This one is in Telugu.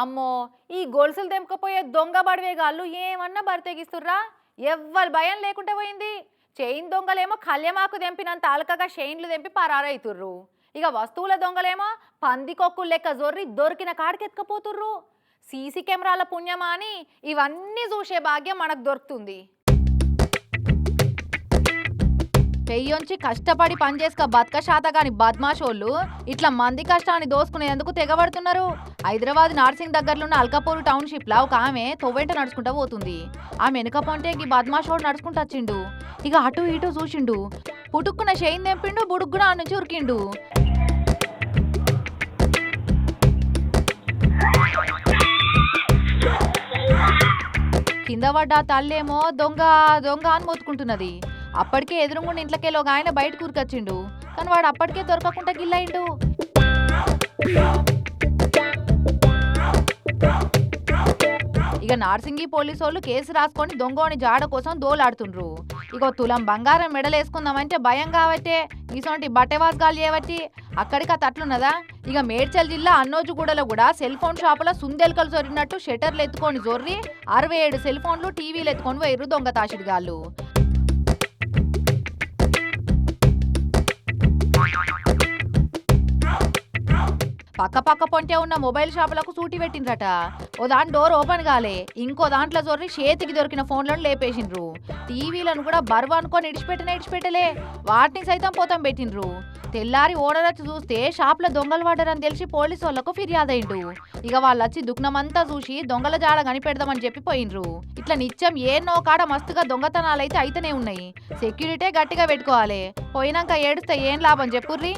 అమ్మో ఈ గొలుసులు తెంపుకపోయే దొంగ బడివేగాళ్ళు ఏమన్నా బరితెగిస్తుర్రా ఎవ్వరి భయం లేకుండా పోయింది? చైన్ దొంగలేమో కళ్యమాకు తెంపినంత అలకగా చైన్లు తెంపి పరారైతుర్రు. ఇక వస్తువుల దొంగలేమో పందికొక్కులు లెక్క జొర్రి దొరికిన కాడికెత్తుకపోతుర్రు సీసీ కెమెరాల పుణ్యమా అని ఇవన్నీ చూసే భాగ్యం మనకు దొరుకుతుంది. చెయ్యొంచి కష్టపడి పనిచేసుక బతక శాత కాని బద్మాషోళ్ళు. ఇట్లా మంది కష్టాన్ని దోసుకునేందుకు తెగబడుతున్నారు. హైదరాబాద్ నార్సింగ్ దగ్గరలో ఉన్న అల్కాపూర్ టౌన్షిప్లో ఒక ఆమె తొవ్వెంట నడుచుకుంటా పోతుంది. ఆమె వెనుక పొంటే ఈ బద్మాషోడు నడుచుకుంటూ వచ్చిండు. ఇక అటు ఇటు చూసిండు. పుటుక్కున షెయిన్ తెంపిండు బుడుగ్గున ఆ నుంచి ఉరికిండు. కింద పడ్డ తల్లేమో దొంగ దొంగ అని మోతుకుంటున్నది అప్పటికే ఎదురుగుండి ఇంట్లోకెళ్ళి ఒక ఆయన బయట కూరుకొచ్చిండు కానీ వాడు అప్పటికే దొరకకుండా గిల్లయిండు. ఇక నార్సింగి పోలీసు వాళ్ళు కేసు రాసుకొని దొంగని జాడ కోసం దోలాడుతుండ్రు. ఇక తులం బంగారం మెడలేసుకుందామంటే భయం కాబట్టే ఇసొంటి బట్టెవాసగాలు చేయబట్టి అక్కడికి ఆ తట్లున్నదా? ఇక మేడ్చల్ జిల్లా అన్నోజుగూడలో కూడా సెల్ ఫోన్ షాపులో సుందెలకలు చొరినట్టు షట్టర్లు ఎత్తుకొని జొర్రి అరవై ఏడు సెల్ ఫోన్లు టీవీలు ఎత్తుకొని పోయిర్రు దొంగతాషిడిగాళ్ళు పక్క పక్క పొంటే ఉన్న మొబైల్ షాపులకు సూటి పెట్టిండ్రట. ఓ దాని డోర్ ఓపెన్ కాలే. ఇంకో దాంట్లో జొర్రి చేతికి దొరికిన ఫోన్లను లేపేసిండ్రు. టీవీలను కూడా బరువు అనుకొని ఇడిచిపెట్టిన ఇడిచిపెట్టలే. వాటిని సైతం పోతం పెట్టిండ్రు. తెల్లారి ఓనర్ చూస్తే షాప్లో దొంగలు పడ్డారని తెలిసి పోలీసు వాళ్ళకు ఫిర్యాదయిండు ఇక వాళ్ళు వచ్చి దుఃఖనమంతా చూసి దొంగల జాడ కనిపెడదామని చెప్పి పోయిండ్రు. ఇట్లా నిత్యం ఏన్నో కాడ మస్తుగా దొంగతనాలు అయితే అయితేనే ఉన్నాయి. సెక్యూరిటీ గట్టిగా పెట్టుకోవాలి. పోయినాక ఏడుస్తే ఏం లాభం చెప్పుర్రి?